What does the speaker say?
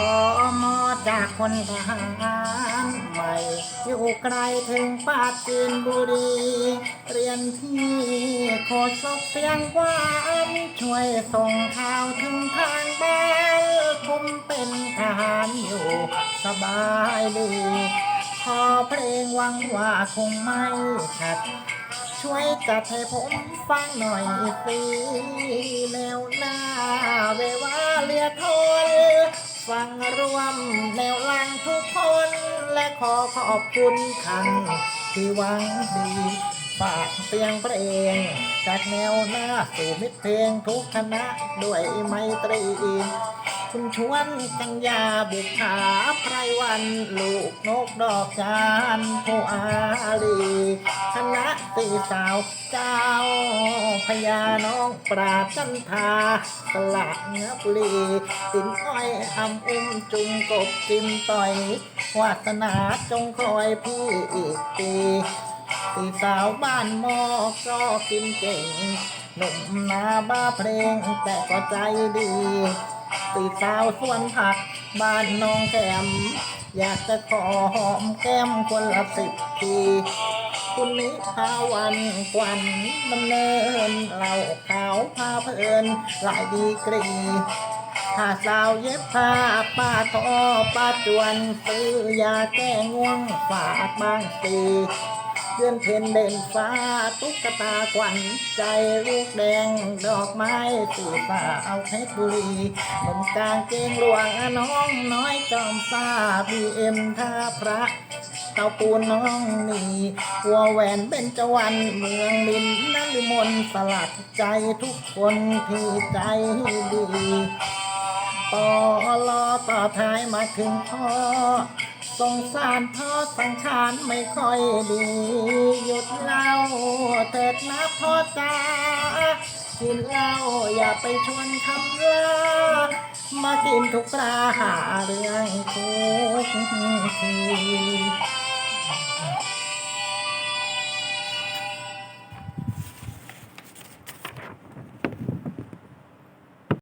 อมอจากคนทหารใหม่อยู่ไกลถึงปราจีนบุรี เรียนที่โคชกเสียงหวานช่วยส่งข่าวถึงทางบ้านผมเป็นทหารอยู่สบายดีขอเพลงหวังว่าคงไม่ขัด ช่วยจัดให้ผมฟังหน่อยสิแนวหน้ว ฟังรวมแนวลังทุกคน และขอขอบคุณท่านที่หวังดีฝากเสียงเพลง จากแนวหน้าสู่มิตรเพลงทุกคณะด้วยไมตรีคุณชวนกัญญาบุกขาไพรวัน ลูกนกดอกจานผู้อาลีคณะ สาวเจ้าพญาน้องปราจันทาสละเงือบลีสินอ้อยอำอุ้มจุงกบจิมต่อยวาสนาจงคอยพี่อีกปีตีสาวบ้านหมอก็กินเก่ง หนุ่มนาบ้าเพลงแต่ก็ใจดีตีสาวสวนผักบ้านน้องแกมอยากจะขอหอมแก้มคนละสิบที คุณนิพาวันกวันดำเนินเราขาวพาเพลินหลายดีกรีถ้าสาวเย็บผ้าป้าทอป้าจวนซื้อยาแก้ง่วงฝากบางสี เดือนเพ็ญเด่นฟ้าตุ๊กตาขวัญใจลูกแดง ดอกไม้สีฟ้าเอาเพชรบุรีหนุ่มกลางเกงหลวงน้องน้อยจอมฟ้าบีเอ็มท่าพระเต้าปูนน้องนี่หัวแหวนเบญจวรรณเมืองมินนันมนสลัดใจทุกคนที่ใจดีปอลอต่อท้ายมาถึงพ่อ สงสารพ่อสังขารไม่ค่อยดี หยุดเล่าเถิดนะพ่อจ้ากินเหล้าอย่าไปชวนคำลามากินทุกปลาหาเรื่องทุกที